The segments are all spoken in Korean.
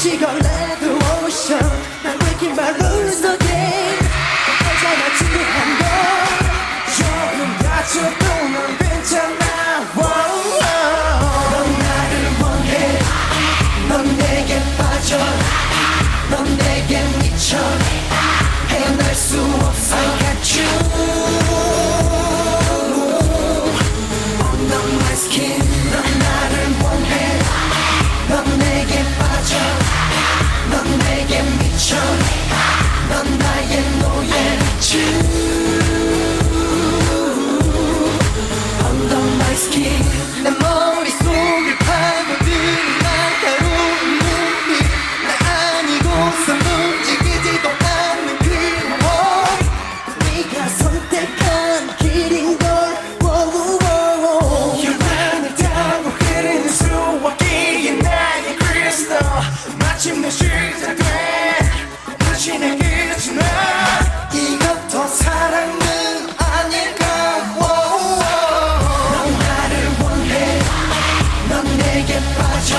시간 얘기지만 이것도 사랑은 아닐까? 넌 나를 원해. 넌 내게 빠져.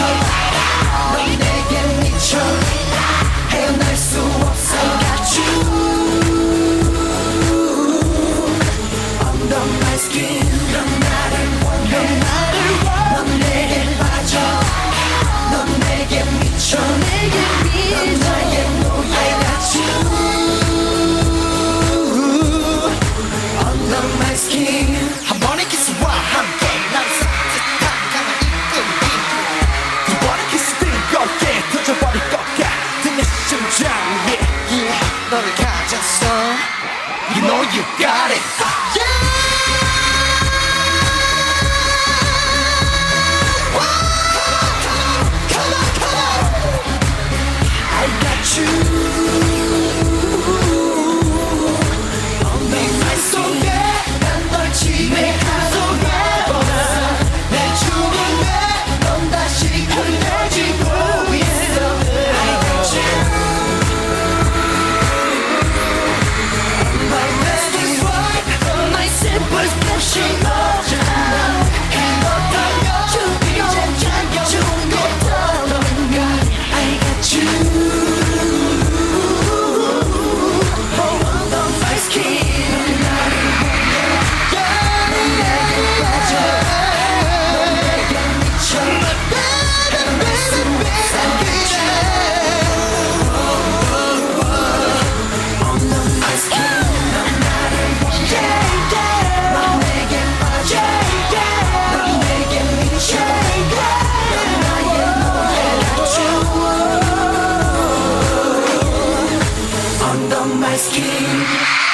넌 내게 미쳐. 헤어날 수 없어. I'm the my skin. You know you got it. Yeah. on the my skin.